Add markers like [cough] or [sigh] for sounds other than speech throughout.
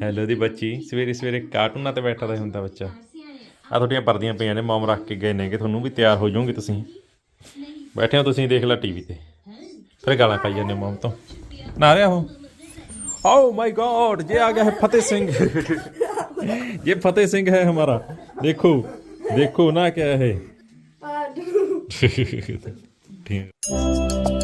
Hello ਦੀ ਬੱਚੀ ਸਵੇਰੇ ਸਵੇਰੇ ਕਾਰਟੂਨਾਂ ਤੇ ਬੈਠਾ ਤਾਂ ਹੁੰਦਾ ਬੱਚਾ ਆ ਤੁਹਾਡੀਆਂ ਪਰਦੀਆਂ ਪਈਆਂ ਨੇ ਮਮ ਰੱਖ ਕੇ ਗਏ ਨੇ ਕਿ ਤੁਹਾਨੂੰ ਵੀ ਤਿਆਰ ਹੋ ਜਾਓਗੇ ਤੁਸੀਂ ਬੈਠੇ ਹੋ ਤੁਸੀਂ ਦੇਖ ਲੈ ਟੀਵੀ ਤੇ ਫਿਰ ਗਾਲਾਂ ਪਾਈ ਜਾਂਦੇ ਮਮ ਤੋਂ ਨਾ ਰਿਹਾ ਹੋ ਆਓ ਮਾਈ ਗੋਡ ਜੇ ਆ ਗਿਆ ਹੈ ਫਤਿਹ ਸਿੰਘ ਇਹ ਫਤਿਹ ਸਿੰਘ ਹੈ ਹਮਾਰਾ ਦੇਖੋ ਦੇਖੋ ਨਾ ਕਿਆ ਹੈ ਠੀਕ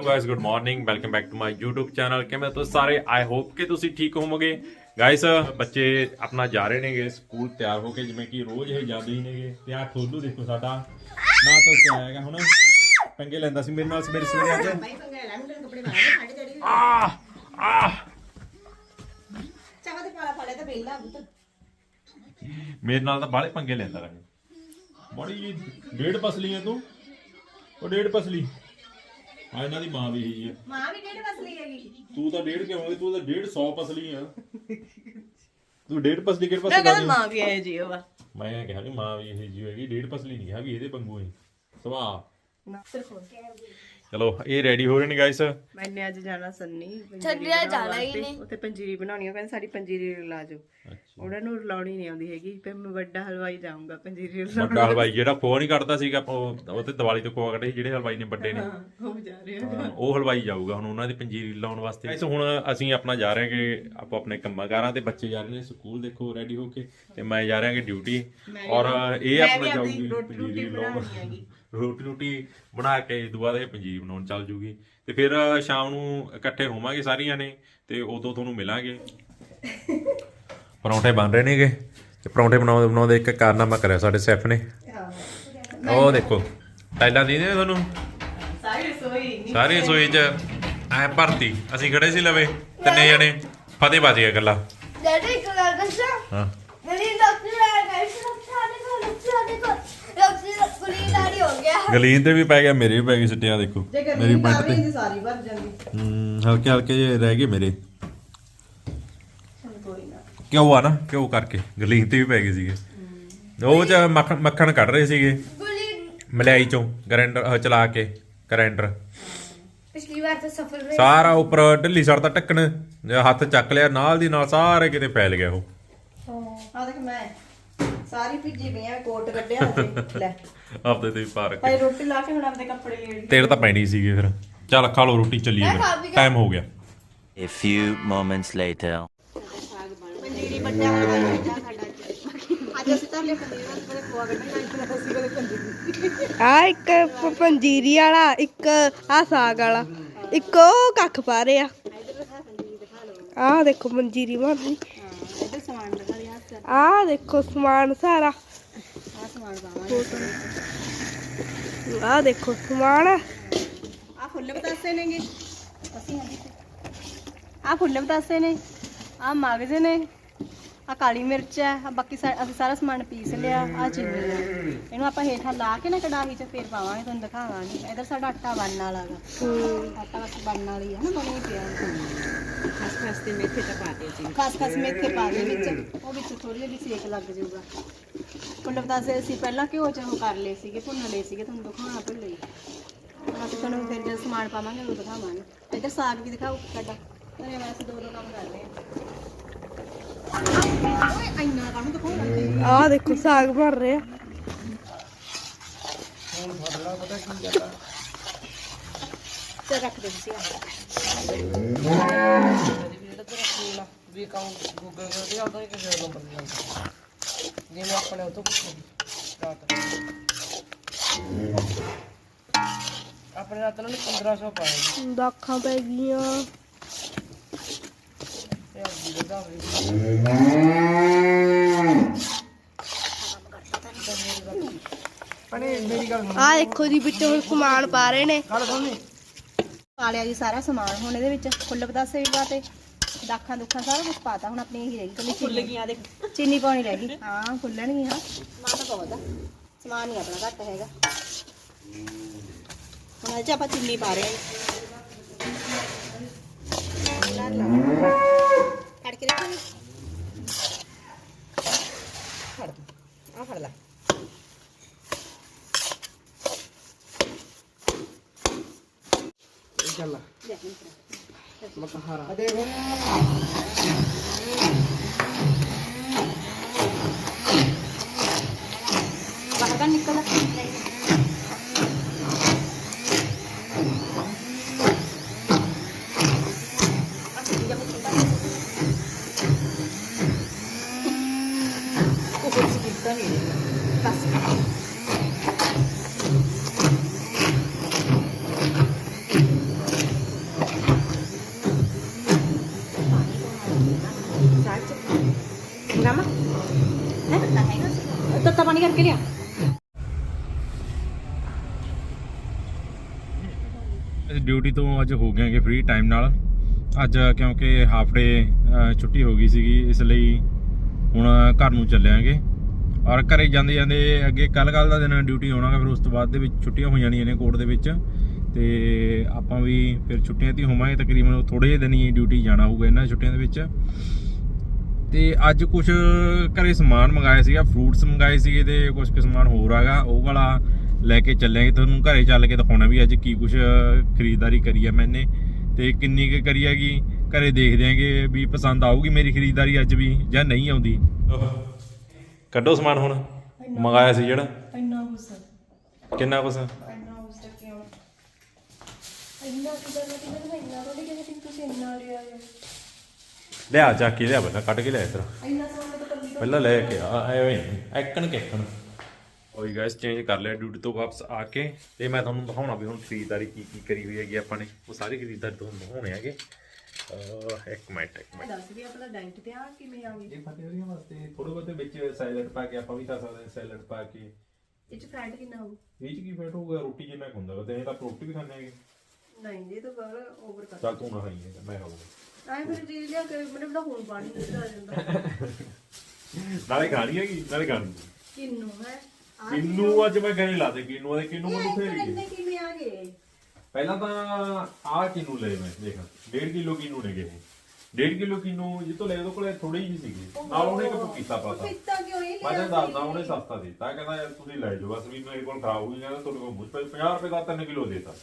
hello guys good morning welcome back to my YouTube channel ਕਿਵੇਂ ਤੁਸੀਂ ਸਾਰੇ? ਆਈ ਹੋਪ ਕਿ ਤੁਸੀਂ ਠੀਕ ਹੋਵੋਗੇ। ਗਾਇਸ ਬੱਚੇ ਆਪਣਾ ਜਾ ਰਹੇ ਨੇਗੇ। ਸਕੂਲ ਤਿਆਰ ਹੋ ਕੇ ਜਿਵੇਂ ਕਿ ਰੋਜ਼ ਇਹ ਜਾਂਦੇ ਹੀ ਨੇਗੇ। ਤੇ ਆ ਠੋਲੂ ਦੇਖੋ ਸਾਡਾ। ਨਾ ਤਾਂ ਤੇ ਆਏਗਾ ਹੁਣ। ਪੰਗੇ ਲੈਂਦਾ ਸੀ ਮੇਰੇ ਨਾਲ ਸਵੇਰੇ ਸਵੇਰੇ ਅੱਜ। ਭਾਈ ਪੰਗਾ ਲੈ ਕੱਪੜੇ ਆ। ਆ ਚਾਹ ਦੇ ਪਾਲਾ ਫਾਲੇ ਤਾਂ ਪਹਿਲਾਂ ਪੁੱਤ। ਮੇਰੇ ਨਾਲ ਤਾਂ ਬਾਹਲੇ ਪੰਗੇ ਲੈਂਦਾ ਰਹੇ। ਬੜੀ ਡੇਢ ਪਸਲੀ ਹੈ ਤੂੰ। ਉਹ ਡੇਢ ਪਸਲੀ। ਆ ਇਹਨਾਂ ਦੀ ਮਾਂ ਵੀ ਇਹੀ ਹੈ ਮਾਂ ਵੀ ਕਿਹੜੇ ਮਸਲੀ ਹੈਗੀ। ਤੂੰ ਤਾਂ ਡੇਢ ਕਿਉਂ ਹੋਗੀ ਤੂੰ ਤਾਂ ਡੇਢ 100 ਪਸਲੀ ਆ। ਤੂੰ ਡੇਢ ਪਸਲੀ ਕਿਹੜੇ ਪਾਸੇ ਕਹਿੰਦਾ ਕਰਦੀ ਮਾਂ ਵੀ ਹੈ ਜੀ ਉਹ ਮੈਂ ਕਿਹਾ ਵੀ ਮਾਂ ਵੀ ਇਹ ਜੀ ਹੋਏਗੀ ਡੇਢ ਪਸਲੀ ਨਹੀਂ ਵੀ ਇਹਦੇ ਪੰਗੂ ਹੀ। ਸੁਭਾਅ। ਨਾ ਸਿਰਫ ਚਲੋ ਇਹ ਰੈਡੀ ਹੋ ਰਹੇ ਨੇ ਗਾਇਸ ਮੈਨੇ ਅੱਜ ਜਾਣਾ ਸੰਨੀ ਛੱਡਿਆ ਜਾਣਾ ਹੀ ਨਹੀਂ। ਉੱਥੇ ਪੰਜੀਰੀ ਬਣਾਉਣੀ ਉਹ ਕਹਿੰਦੇ ਸਾਡੀ ਪੰਜੀਰੀ ਲਾ ਜਾਓ ਉਹਨਾਂ ਨੂੰ ਰਲਾਉਣੀ ਨਹੀਂ ਆਉਂਦੀ ਹੈਗੀ ਫਿਰ ਮੈਂ ਵੱਡਾ ਹਲਵਾਈ ਜਾਊਂਗਾ ਪੰਜੀਰੀ ਰਲਾਉਣ ਵੱਡਾ ਹਲਵਾਈ ਜਿਹੜਾ ਖੋਆ ਨਹੀਂ ਕੱਢਦਾ ਸੀਗਾ ਉਹ ਤੇ ਦੀਵਾਲੀ ਤੋਂ ਖੋਆ ਕੱਢੇ ਸੀ ਜਿਹੜੇ ਹਲਵਾਈ ਨੇ ਵੱਡੇ ਨੇ। ਉਹ ਜਾ ਰਹੇ ਹਾਂ, ਉਹ ਹਲਵਾਈ ਜਾਊਗਾ ਹੁਣ ਉਹਨਾਂ ਦੀ ਪੰਜੀਰੀ ਲਾਉਣ ਵਾਸਤੇ। ਗਾਇਸ ਹੁਣ ਅਸੀਂ ਆਪਣਾ ਜਾ ਰਹੇ ਹਾਂਗੇ ਆਪੋ ਆਪਣੇ ਕੰਮਾਂ ਕਾਰਾਂ ਤੇ ਬੱਚੇ ਜਾ ਰਹੇ ਨੇ ਸਕੂਲ ਦੇਖੋ ਰੈਡੀ ਹੋ ਕੇ ਤੇ ਮੈਂ ਜਾ ਰਿਹਾ ਹਾਂਗੇ ਡਿਊਟੀ ਔਰ ਇਹ ਆਪਣਾ ਜਾਊਗੀ ਪੰਜੀਰੀ ਲਾਉਣ ਰੋਟੀ ਰੋਟੀ ਬਣਾ ਕੇ ਦੁਆ ਦੇ ਪੰਜੀਰੀ ਬਣਾਉਣ ਚੱਲ ਜੂਗੀ। ਤੇ ਫਿਰ ਸ਼ਾਮ ਨੂੰ ਇਕੱਠੇ ਹੋਵਾਂਗੇ ਸਾਰੀਆਂ ਨੇ ਤੇ ਉਦੋਂ ਤੁਹਾਨੂੰ ਮਿਲਾਂਗੇ। ਪਰੌਂਠੇ ਬਣ ਰਹੇ ਨੇਗੇ। ਤੇ ਪਰੌਂਠੇ ਬਣਾਉਂਦੇ ਬਣਾਉਂਦੇ ਇੱਕ ਕਾਰਨਾਮਾ ਕਰਿਆ ਸਾਡੇ ਸ਼ੈਫ ਨੇ। ਉਹ ਦੇਖੋ ਟਾਈਲਾਂ ਦੀ ਨੇ ਤੁਹਾਨੂੰ। ਸਾਰੀ ਰਸੋਈ ਸਾਰੀ ਰਸੋਈ 'ਚ ਐ ਭਰਤੀ। ਅਸੀਂ ਖੜੇ ਸੀ ਲਵੇ ਤਿੰਨੇ ਜਣੇ। ਫਤਿਹ ਬਾਜੀ ਗੱਲਾਂ। ਡੈਡੀ ਇੱਕ ਗੱਲ ਦੱਸਾਂ? ਹਾਂ ਮੇਰੀ ਡਾਕਟਰ ਆ ਗਈ ਸੀ ਡਾਕਟਰ ਦੇ ਕੋਲ ਡਾਕਟਰ ਦੇ ਕੋਲ ਡਾਕਟਰ ਕੁਲੀ ਦਾੜੀ ਹੋ ਗਿਆ। ਗਲੀਨ ਤੇ ਵੀ ਪੈ ਗਿਆ ਮੇਰੇ ਵੀ ਪੈ ਗਈ ਸਿੱਟਿਆ ਦੇਖੋ। ਜੇ ਮੇਰੀ ਗਰਮੀ ਪੈਂਟ ਕਰ ਤੇ। ਸਾਰੀ ਭਰ ਜਾਂਦੀ। ਹੂੰ ਹਲਕੇ ਹਲਕੇ ਜਿਹੇ ਰਹਿ ਗਏ ਮੇਰੇ। ਚਲ ਕੋਈ ਨਾ। ਕਿਉਂ ਆ ਨਾ? ਕਿਉਂ ਕਰਕੇ? ਗਲੀਨ ਤੇ ਵੀ ਪੈ ਗਏ ਸੀਗੇ। ਉਹ ਚ ਮੱਖਣ ਮੱਖਣ ਕੱਢ ਰਹੇ ਸੀਗੇ। ਕੁਲੀ ਮਲਾਈ ਚੋਂ ਗ੍ਰਾਈਂਡਰ ਚਲਾ ਕੇ ਗ੍ਰਾਈਂਡਰ ਪਿਛਲੀ ਵਾਰ ਤਾਂ ਸਫਲ ਰਹੇ। ਸਾਰਾ ਉੱਪਰ ਢਿੱਲੀ ਸੜ ਤਾਂ ਟੱਕਣ ਜੇ ਹੱਥ ਚੱਕ ਲਿਆ ਨਾਲ ਦੀ ਨਾਲ ਸਾਰੇ ਕਿਤੇ ਫੈਲ ਗਿਆ ਉਹ। ਆ ਦੇਖ ਮੈਂ। ਸਾਰੀ ਭਿੱਜੀ ਪਈ ਆ ਕੋਟ ਕੱਢਿਆ ਲੈ। ਆਪਦੇ ਤੇ ਵੀ ਪਾ ਰੱਖੇ ਭਾਈ ਰੋਟੀ ਲਾ ਕੇ ਹੁਣ ਆਪਦੇ ਕੱਪੜੇ ਲੇੜ ਤੇਲ ਤਾਂ ਪੈਣੀ ਸੀਗੀ ਫਿਰ। ਚੱਲ ਖਾ ਲਓ ਰੋਟੀ ਚੱਲੀਏ ਫਿਰ। ਟਾਈਮ ਹੋ ਗਿਆ। A few moments later. ਪੰਜੀਰੀ ਬੱਚਾ ਹੋਇਆ ਸਾਡਾ ਅੱਜ। ਅਸੀਂ ਤਾਂ ਲੈ ਪੰਜੀਰੀ ਨਾਲ ਬੜੇ ਖਵਾ ਕੱਢਣਾ ਅਸੀਂ ਕਦੇ ਪੰਜੀਰੀ? ਆ ਇੱਕ ਪ- ਪੰਜੀਰੀ ਵਾਲਾ ਇੱਕ ਆ ਸਾਗ ਵਾਲਾ ਇੱਕ ਉਹ ਕੱਖ ਪਾ ਰਿਹਾ। ਆ ਦੇਖੋ ਪੰਜੀਰੀ ਬਣਦੀ ਇੱਧਰ ਸਮਾਨ ਦਿਖਾ ਆ ਦੇਖੋ ਸਮਾਨ ਸਾਰਾ। ਆ ਸਮਾਨ ਪਾਵਾਂਗੇ ਆ ਦੇਖੋ ਸਮਾਨ। ਆ ਫੁੱਲ ਬਤਾਸੇ ਨੇਗੇ। ਅਸੀਂ ਆ ਫੁੱਲ ਬਤਾਸੇ ਨੇ। ਆ ਮਗਜ਼ ਨੇ। ਆ ਕਾਲੀ ਮਿਰਚ ਹੈ ਆ ਬਾਕੀ ਸਾ- ਅਸੀਂ ਸਾਰਾ ਸਮਾਨ ਪੀਸ ਲਿਆ ਆ ਚੀਨੀ ਹੈ। ਇਹਨੂੰ ਆਪਾਂ ਹੇਠਾਂ ਲਾ ਕੇ ਨਾ ਕੜਾਹੀ 'ਚ ਫੇਰ ਪਾਵਾਂਗੇ ਤੁਹਾਨੂੰ ਦਿਖਾਵਾਂਗੇ। ਇਧਰ ਸਾਡਾ ਆਟਾ ਬਣਨ ਵਾਲਾ ਗਾ। ਆਟਾ ਬਸ ਬਣਨ ਵਾਲੀ ਹੈ ਨਾ ਬਣੀ ਪਿਆ। ਖਸ ਖਸ ਤੇ ਮੇਥੇ ਚ ਪਾ ਦੇ ਜੀ। ਖਸ ਖਸ ਮੇਥੇ ਪਾ ਦੇ ਵਿੱਚ। ਉਹ ਵਿੱਚ ਥੋੜੀ ਜਿਹੀ ਸੇਕ ਲੱਗ ਜਾਊਗਾ। ਫੁੱਲ ਬਤਾਸੇ ਅਸੀਂ ਪਹਿਲਾਂ ਘਿਓ 'ਚ ਉਹ ਕਰ ਲਏ ਸੀਗੇ ਭੁੰਨ ਲਏ ਸੀਗੇ ਤੁਹਾਨੂੰ ਦਿਖਾਉਣਾ ਭੁੱਲ ਗਈ। ਅਸੀਂ ਤੁਹਾਨੂੰ ਫਿਰ ਜਦ ਸਮਾਨ ਪਾਵਾਂਗੇ ਉਹ ਦਿਖਾਵਾਂਗੇ। ਇੱਧਰ ਸਾਗ ਵੀ ਦਿਖਾਓ ਸਾਡਾ। ਅਰੇ ਵੈਸੇ ਦੋ ਦੋ ਕੰਮ ਕਰ ਰਹੇ ਆ ਓਏ ਇੰਨਾ ਕੰਮ ਦਿਖਾਓ ਆ। ਦੇਖੋ ਸਾਗ ਬਣ ਰਿਹਾ ਤੇ ਰੱਖ ਦੇ ਤੁਸੀਂ ਆ ਦਾਖਾਂ ਪੈ ਗਈਆਂ। ਆ ਦੇਖੋ ਜੀ ਵਿੱਚ ਹੁਣ ਸਮਾਨ ਪਾ ਰਹੇ ਨੇ। ਪਾ ਲਿਆ ਜੀ ਸਾਰਾ ਸਮਾਨ ਹੁਣ ਇਹਦੇ ਵਿੱਚ। ਫੁੱਲ ਪਤਾਸੇ ਵੀ ਪਾਤੇ ਦਾਖਾਂ ਦੁੱਖਾਂ ਸਾਰਾ ਕੁਝ ਪਾਤਾ ਹੁਣ ਆਪਣੀ ਇਹੀ ਰਹਿ ਗਈ। ਕੱਲੀ ਫੁੱਲ ਗਈਆਂ ਦੇਖ। ਚੀਨੀ ਪਾਉਣੀ ਰਹਿ ਗਈ। ਹਾਂ ਫੁੱਲਣਗੀਆਂ ਸਮਾਨ ਤਾਂ ਬਹੁਤ ਆ। ਸਮਾਨ ਨਹੀਂ ਆਪਣਾ ਘੱਟ ਹੈਗਾ। ਹੁਣ ਇਹ ਚ ਆਪਾਂ ਚੀਨੀ ਪਾ ਰਹੇ ਹਾਂ మడికి రెక్కని పడదు ఆ పడలా ఇదల్లా మతహారా అదే ਡਿਊਟੀ ਤੋਂ ਅੱਜ ਹੋ ਗਏ ਫ੍ਰੀ ਟਾਈਮ ਨਾਲ। ਅੱਜ ਕਿਉਂਕਿ ਹਾਫ ਡੇ ਛੁੱਟੀ ਹੋ ਗਈ ਸੀਗੀ, ਇਸ ਲਈ ਹੁਣ ਘਰ ਨੂੰ ਚੱਲਿਆਂਗੇ ਔਰ ਘਰੇ ਜਾਂਦੇ ਜਾਂਦੇ ਅੱਗੇ ਕੱਲ ਕੱਲ ਦਾ ਦਿਨ ਡਿਊਟੀ ਹੋਣਾਗਾ, ਫਿਰ ਉਸ ਤੋਂ ਬਾਅਦ ਦੇ ਵਿੱਚ ਛੁੱਟੀਆਂ ਹੋ ਜਾਣੀਆਂ ਨੇ ਕੋਰਟ ਦੇ ਵਿੱਚ। ਤੇ ਆਪਾਂ ਵੀ ਫਿਰ ਛੁੱਟੀਆਂ ਤੇ ਹੀ ਹੋਵਾਂਗੇ, ਤਕਰੀਬਨ ਥੋੜੇ ਜਿਹੇ ਦਿਨ ਹੀ ਡਿਊਟੀ ਜਾਣਾ ਹੋਊਗਾ ਇਹਨਾਂ ਛੁੱਟੀਆਂ ਦੇ ਵਿੱਚ। ਤੇ ਅੱਜ ਕੁਝ ਘਰੇ ਸਮਾਨ ਮੰਗਾਇਆ ਸੀਗਾ ਫਰੂਟਸ ਮੰਗਾਏ ਸੀਗੇ ਤੇ ਕੁਝ ਕੁ ਸਮਾਨ ਹੋਰ ਆਗਾ ਉਹ ਵਾਲਾ ਲੈ ਕੇ ਚੱਲਾਂਗੇ ਤੁਹਾਨੂੰ ਘਰੇ ਚੱਲ ਕੇ ਦਿਖਾਉਣਾ ਵੀ ਅੱਜ ਕੀ ਕੁਝ ਖਰੀਦਦਾਰੀ ਕਰੀ ਆ ਮੈਨੇ ਤੇ ਕਿੰਨੀ ਕੁ ਕਰੀ ਹੈਗੀ ਘਰੇ ਦੇਖਦੇ ਆਂਗੇ ਵੀ ਪਸੰਦ ਆਊਗੀ ਮੇਰੀ ਖਰੀਦਦਾਰੀ ਅੱਜ ਵੀ ਜਾਂ ਨਹੀਂ ਆਉਂਦੀ? ਕੱਢੋ ਸਮਾਨ ਹੁਣ। ਮੰਗਾਇਆ ਸੀ ਜਿਹੜਾ? ਇੰਨਾ ਗੁੱਸਾ ਕਿੰਨਾ ਕੁਛ? ਇੰਨਾ ਗੁੱਸਾ ਕਿਉਂ ਇੰਨਾ ਕਿਦਾਂ ਨਾ ਕਿਦਾਂ ਇੰਨਾ ਥੋੜੀ ਕਿ ਤੁਸੀਂ ਤੁਸੀਂ ਇੰਨਾ ਲਿਆ ਲਿਆ ਚੱਕ ਕੇ ਲਿਆ ਪਹਿਲਾਂ ਕੱਢ ਕੇ ਲਿਆ ਇਧਰ। ਇੰਨਾ ਤਾਂ ਪਹਿਲਾਂ ਲੈ ਕੇ ਆ ਐਵੇਂ ਐਕਣ ਕਿੱਕਣ ਓਏ ਗਾਇਸ ਚੇਂਜ ਕਰ ਲਿਆ ਡਿਊਟੀ ਤੋਂ ਵਾਪਸ ਆ ਕੇ ਤੇ ਮੈਂ ਤੁਹਾਨੂੰ ਦਿਖਾਉਣਾ ਵੀ ਹੁਣ ਖਰੀਦਦਾਰੀ ਕੀ ਕੀ ਕਰੀ ਹੋਈ ਹੈਗੀ ਆਪਾਂ ਨੇ। ਉਹ ਸਾਰੀ ਖਰੀਦਦਾਰੀ ਤੁਹਾਨੂੰ ਦਿਖਾਉਣੇ ਹੈਗੇ। ਇੱਕ ਮਿੰਟ ਇੱਕ ਮਿੰਟ। ਦੱਸ ਵੀ ਆਪਣਾ ਡਾਈਟ ਤੇ ਆ ਕਿਵੇਂ ਆ ਗਈ? ਇਹ ਫਤਿਹਰੀਆਂ ਵਾਸਤੇ। ਥੋੜੇ ਬਹੁਤੇ ਵਿੱਚ ਸੈਲਡ ਪਾ ਕੇ ਆਪਾਂ ਵੀ ਖਾ ਸਕਦੇ ਹਾਂ ਸੈਲਡ ਪਾ ਕੇ। ਇਹ ਚ ਫੈਟ ਕਿੰਨਾ ਹੋਊ? ਇਹ ਚ ਕੀ ਫੈਟ ਹੋਊਗਾ? ਰੋਟੀ ਜਿੰਨਾ ਕੁ ਹੁੰਦਾ ਤੇ ਇਹ ਤਾਂ ਰੋਟੀ ਵੀ ਖਾਂਦੇ ਹੈਗੇ। ਨਹੀਂ ਇਹ ਤਾਂ ਬਾਹਰ ਓਵਰ ਕਰ ਚੱਲ ਤੂੰ ਨਾ ਖਾਈ ਮੈਂ ਖਾਊਂਗਾ। ਆਏ ਫਿਰ ਜੀ ਲਿਆ ਕੇ ਮੈਨੂੰ ਤਾਂ ਹੁਣ ਪਾਣੀ ਨਿਕਲ ਜਾਂਦਾ। [laughs] ਨਾਲੇ ਖਾਣੀ ਹੈਗੀ ਨਾਲੇ ਖਾਣੀ। ਕਿੰਨੂ ਹੈ? ਕਿੰਨੂ ਅੱਜ ਮੈਂ ਗਏ ਲਾ ਦੇ ਕਿੰਨੂ ਦੇ ਕਿੰਨੂ ਮੈਨੂੰ ਫੇਰ ਗਏ ਇੰਨੇ ਕਿਵੇਂ ਆ ਗਏ? ਪਹਿਲਾਂ ਤਾਂ ਆਹ ਕਿੰਨੂ ਲਏ ਮੈਂ ਦੇਖ 1.5 ਕਿਲੋ ਕਿੰਨੂ ਨੇ ਗਏ 1.5 ਕਿਲੋ ਕਿੰਨੂ ਜਿੱਤੋਂ ਲਏ ਉਹਦੇ ਕੋਲੇ ਥੋੜੀ ਜਿਹੀ ਸੀਗੀ। ਨਾਲ ਉਹਨੇ ਇੱਕ ਪਪੀਤਾ ਪਾਤਾ। ਪੀਤਾ ਕਿਉਂ ਇਹ ਮੈਂ ਤਾਂ ਦੱਸਦਾ ਉਹਨੇ ਸਸਤਾ ਦਿੱਤਾ ਕਹਿੰਦਾ ਯਾਰ ਤੁਸੀਂ ਲੈ ਜਾਓ ਬਸ ਵੀ ਮੇਰੇ ਕੋਲ ਖਰਾਬ ਹੋਈ ਜਾਂਦਾ ਤੁਹਾਡੇ ਕੋਲ ਮੁੱਝ ਪਈ 50 ਰੁਪਏ ਦਾ 3 ਕਿਲੋ ਦੇਤਾ।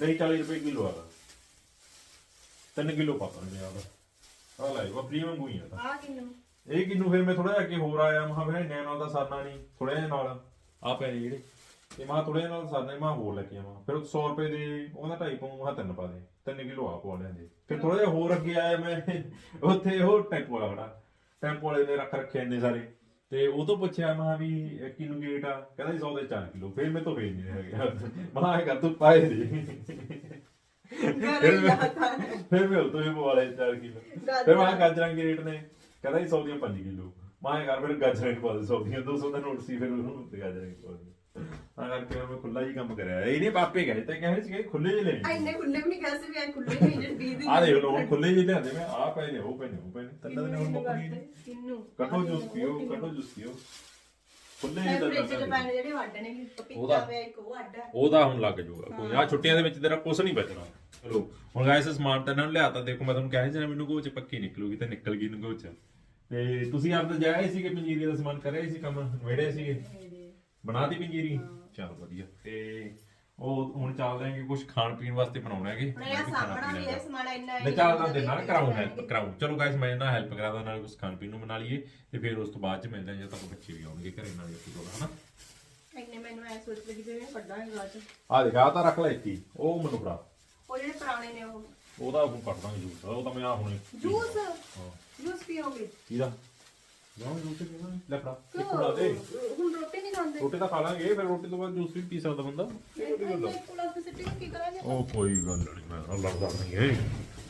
ਨਹੀਂ 40 ਰੁਪਏ ਕਿਲੋ ਆਦਾ 3 ਕਿਲੋ ਪਾਤਾ ਨੇ ਆਦਾ ਆ ਲੈ ਉਹ ਪ੍ਰੀਮੀਅਮ ਹੋਈ ਆ ਤਾਂ। ਆ ਕਿੰਨੂ? ਇਹ ਕਿੰਨੂ ਫਿਰ ਮੈਂ ਥੋੜਾ ਜਿਹਾ ਅੱਗੇ ਹੋਰ ਆਇਆ ਮਹਾ ਫਿਰ ਇੰਨੇ ਨਾਲ ਦਾ ਸਰਨਾ ਨਹੀਂ ਥੋੜੇ ਜਿਹਾ ਨਾਲ। ਆ ਪੈ ਨੇ ਜਿਹੜੇ। ਤੇ ਮਾ ਥੋੜੇ ਜਿਹਾ ਨਾਲ ਸਰਨੇ ਮਾ ਹੋਰ ਲੈ ਕੇ ਆਵਾਂ। ਫਿਰ 100 ਰੁਪਏ ਦੇ ਉਹਦਾ ਢਾਈ ਪਾਉਂ ਮਾ ਤਿੰਨ ਪਾ ਦੇ। ਤਿੰਨ ਕਿਲੋ ਆ ਪਵਾ ਲਿਆਂਦੇ। ਫਿਰ ਥੋੜਾ ਜਿਹਾ ਹੋਰ ਅੱਗੇ ਆਇਆ ਮੈਂ ਉੱਥੇ ਉਹ ਟੈਂਪੋ ਵਾਲਾ ਖੜਾ ਟੈਂਪੋ ਵਾਲੇ ਨੇ ਰੱਖ ਰੱਖੇ ਇੰਨੇ ਸਾਰੇ। ਤੇ ਉਹ ਤੋਂ ਪੁੱਛਿਆ ਮੈਂ ਵੀ ਕਿੰਨੂ ਗੇਟ ਆ? ਕਹਿੰਦਾ ਜੀ 100 ਦੇ 4 ਕਿਲੋ। ਫਿਰ ਮੈਂ ਤੋਂ ਵੇਚ ਨਹੀਂ ਹੈਗਾ ਮੈਂ ਕਰ ਤੂੰ ਪਾਏ ਦੇ। ਫਿਰ ਮੈਂ ਫਿਰ ਮੈਂ ਉਹ ਤੋਂ ਵੀ ਪਵਾ 4 ਕਿਲੋ। ਫਿਰ ਮੈਂ ਕਿਹਾ ਗਾਜਰਾਂ ਦੇ ਰੇਟ ਨੇ। ਕਹਿੰਦਾ ਜੀ 100 ਦੀਆਂ 5 ਕਿਲੋ। ਮੈਂ ਕਿਹਾ ਕਰ ਫਿਰ ਗਾਜਰਾਂ ਹੀ ਪਾ ਦੇ 100 ਦੀਆਂ 200 ਦਾ ਨੋਟ ਸੀ ਫਿਰ ਉਹਨੂੰ ਉੱਤੇ ਗਾਜਰਾਂ ਹੀ ਪਾ ਦੇ ਤਾਂ ਕਰਕੇ ਮੈਂ ਖੁੱਲਾ ਹੀ ਕੰਮ ਕਰਿਆ। ਇਹ ਨਹੀਂ ਪਾਪੇ ਗਏ ਤੇ ਕਹਿੰਦੇ ਸੀ ਖੁੱਲੇ ਜਿਹੇ ਲੈਣੇ। ਇੰਨੇ ਖੁੱਲੇ ਵੀ ਨਹੀਂ ਕਹਿ ਸੀ ਵੀ ਐ ਖੁੱਲੇ ਨਹੀਂ ਜਿਹੜੇ 20 ਦੀ ਆ ਦੇਖ ਲਓ ਹੁਣ ਖੁੱਲੇ ਜਿਹੇ ਲਿਆਂਦੇ ਮੈਂ ਆ ਪਏ ਨੇ ਉਹ ਪਏ ਨੇ ਉਹ ਪਏ ਨੇ। ਤੰਨਾ ਨੇ ਹੁਣ ਮੁੱਕ ਗਈ। ਕਿੰਨੂ? ਕੱਟੋ ਜੂਸ ਪੀਓ ਕੱਟੋ ਜੂਸ ਪੀਓ। ਖੁੱਲੇ ਜਿਹੇ ਤਾਂ ਫ੍ਰਿਜ ਚ ਲੈਣੇ ਪੈਣ ਜਿਹੜੇ ਵੱਡ ਨੇ ਪਪੀਤਾ ਉਹਦਾ- ਵੇ ਇੱਕ ਉਹ ਅੱਡ ਹੈ ਉਹਦਾ ਹੁਣ ਲੱਗ ਜਾਊਗਾ। ਕੋਈ ਆ ਛੁੱਟੀਆਂ ਦੇ ਵਿੱਚ ਤੇਰਾ ਕੁਝ ਨਹੀਂ ਬਚਣਾ। ਚਲੋ ਹੁਣ ਗਾਇਸ ਸਮਾਨ ਤਾਂ ਇਹਨਾਂ ਨੂੰ ਲਿਆਤਾ ਦੇਖੋ ਮੈਂ ਤੁਹਾਨੂੰ ਕਿਹਾ ਸੀ ਨਾ ਮੈਨੂੰ ਕੋਚ ਪੱਕੀ ਨਿਕਲੂਗੀ ਤੇ ਨਿਕਲ ਗਈ ਨੂੰ ਕੋਚ ਤੇ ਤੁਸੀਂ ਆਪ ਤਾਂ ਜਾਏ ਸੀਗੇ ਪੰਜੀਰੀ ਦਾ ਸਮਾਨ ਕਰਿਆ ਸੀ ਕੰਮ ਵੇੜੇ ਸੀਗੇ? ਬਣਾਤੀ ਪੰਜੀਰੀ? ਚਲ ਵਧੀਆ। ਤੇ ਉਹ ਹੁਣ ਚੱਲ ਰਹੇ ਕਿ ਕੁਝ ਖਾਣ ਪੀਣ ਵਾਸਤੇ ਬਣਾਉਣਾ ਹੈਗੇ। ਇਹ ਸਾਹਮਣਾ ਵੀ ਇਹ ਸਮਾਨ ਇੰਨਾ ਲੈ ਚੱਲਦਾ ਦੇ ਨਾਲ ਕਰਾਉਂ ਹੈਲਪ ਕਰਾਉਂ ਚਲੋ ਗਾਇਸ ਮੈਂ ਨਾ ਹੈਲਪ ਕਰਾਦਾ ਨਾਲ ਕੁਝ ਖਾਣ ਪੀਣ ਨੂੰ ਬਣਾ ਲਈਏ ਤੇ ਫਿਰ ਉਸ ਤੋਂ ਬਾਅਦ ਚ ਮਿਲਦੇ ਹਾਂ ਜਦ ਤੱਕ ਬੱਚੇ ਵੀ ਆਉਣਗੇ ਘਰੇ ਨਾਲ ਇੱਕ ਦੋ ਹਨਾ? ਇੰਨੇ ਮੈਨੂੰ ਐ ਸੋਚ ਲੱਗੀ ਜਿਵੇਂ ਕੱਢਾਂਗੇ ਗਾਜ ਆ ਦਿਖਾ ਤਾਂ ਰੱਖ ਲੈ ਇੱਥੇ ਉਹ ਮੈਨੂੰ ਫੜਾ। ਉਹ ਜਿਹੜੇ ਪੁਰਾਣੇ ਨੇ ਉਹ। ਉਹਦਾ ਉਹ ਕੱਢ ਦਾਂਗੇ ਜੂਸ ਉਹ ਤਾਂ ਮੈਂ ਆ ਹੁਣੇ ਜੂਸ? ਜੂਸ ਪੀਓਗੇ? ਕਿਹਦਾ? ਜਾਉਂ ਜੂਸ ਪੀਣਾ ਲੈ ਫੜਾ। ਇੱਕ ਫੜਾ ਦੇ। ਹੁਣ ਰੋਟੀ ਨਹੀਂ ਖਾਂਦੇ। ਰੋਟੀ ਤਾਂ ਖਾ ਲਾਂਗੇ ਫਿਰ ਰੋਟੀ ਤੋਂ ਬਾਅਦ ਜੂਸ ਵੀ ਪੀ ਸਕਦਾ ਬੰਦਾ। ਕੋਲ ਤੇ ਸਿੱਟੀ ਕੀ ਕਰਾਂਗੇ ਉਹ ਕੋਈ ਗੱਲ ਨਹੀਂ ਮੈਂ ਨਾਲ ਲੜਦਾ ਨਹੀਂ ਏ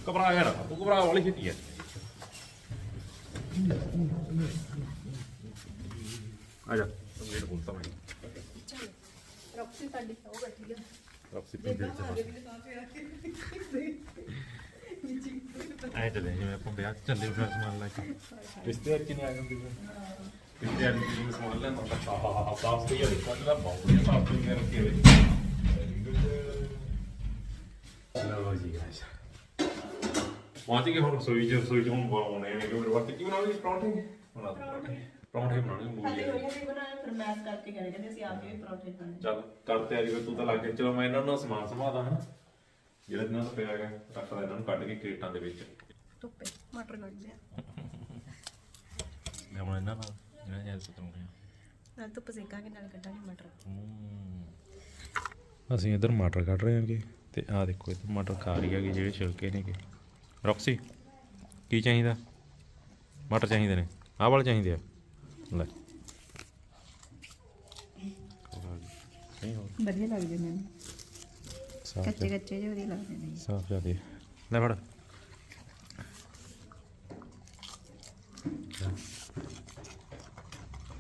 ਘਬਰਾ ਨਾ ਤੂੰ ਘਬਰਾ ਵਾਲੀ ਛੇਤੀ ਹੈ। ਆ ਜਾ ਤੂੰ ਮੇਰੇ ਕੋਲ ਤਾਂ ਮੈਂ। ਰੋਟੀ ਸਾਡੀ ਉਹ ਬੈਠੀ ਆ। ਆਪਸੀ ਪਿੰਡੇ ਚ ਆਏ ਤੇ ਜਿਵੇਂ ਆਪਾਂ ਵਿਆਹ 'ਚ ਚੱਲੇ ਫਿਰ ਸਮਾਨ ਲੈ ਕੇ। ਰਿਸ਼ਤੇਦਾਰ ਕਿ ਨਹੀਂ ਆ ਜਾਂਦੇ ਫਿਰ? ਰਿਸ਼ਤੇਦਾਰ ਨੂੰ ਸਮਾਨ ਲੈਣਾ ਤਾਂ ਆਹ ਆਹ ਆਹ ਸਾਫ਼ ਸਹੀ ਹੈ ਕੋਲ ਦਾ ਬਹੁਤ ਵਧੀਆ ਸਾਫ਼ ਸਹੀ ਰੱਖੇ ਹੋਏ? ਲਓ ਜੀ ਗਾਇਸ। ਪਹੁੰਚ ਗਏ ਹੁਣ ਰਸੋਈ ਚ ਰਸੋਈ ਚ ਹੁਣ ਬਣਾਉਣੇ ਨੇ ਕਿ ਮੇਰੇ ਵਾਸਤੇ ਕੀ ਬਣਾਉਣੇ ਜੀ ਪਰੌਂਠੇ? ਬਣਾ ਦਿਓ ਪਰੌਂਠੇ। ਪਰੌਂਠੇ ਬਣਾਉਣੇ ਮੂਲੀ ਵਾਲੇ ਕਰਕੇ ਆ ਚੱਲ ਕਰ ਤਿਆਰੀ ਕਰ ਤੂੰ ਤਾਂ ਲੱਗ ਗਿਆ। ਚਲੋ ਮੈਂ ਇਹਨਾਂ ਨੂੰ ਸਮਾਨ ਸੰਭਾਲਦਾ ਹਾਂ ਜਿਹੜੇ ਦਿਨਾਂ ਤੋਂ ਪਿਆ ਹੈਗਾ ਰੱਖਦਾ ਇਹਨਾਂ ਨੂੰ ਕੱਢ ਕੇ ਕ੍ਰੇਟਾਂ ਦੇ ਵਿੱਚ। ਧੁੱਪੇ ਮਟਰ ਕੱਢਦੇ ਆ ਮੈਂ ਹੁਣ ਇਹਨਾਂ ਨਾਲ ਇਹਨਾਂ ਦੇ ਹੈਲਪ ਕਰੂੰਗਾ। ਨਾਲ ਧੁੱਪ ਸੇਕਾਂਗੇ ਨਾਲ ਕੱਢਾਂਗੇ ਮਟਰ। ਅਸੀਂ ਇਧਰ ਮਟਰ ਕੱਢ ਰਹੇ ਹਾਂਗੇ ਤੇ ਆਹ ਦੇਖੋ ਇਧਰ ਮਟਰ ਖਾ ਰਹੀ ਹੈਗੇ ਜਿਹੜੇ ਛਿਲਕੇ ਨੇਗੇ। ਰੌਕਸੀ ਕੀ ਚਾਹੀਦਾ? ਮਟਰ ਚਾਹੀਦੇ ਨੇ। ਆਹ ਵਾਲੇ ਚਾਹੀਦੇ ਆ। ਲੈ। ਵਧੀਆ ਲੱਗਦੇ ਨੇ। ਕੱਚੇ ਕੱਚੇ ਜਿਹੇ ਵਧੀਆ ਲੱਗਦੇ ਨੇ ਸਾਫ਼ ਜਿਆਦੇ ਲੈ ਫੜ।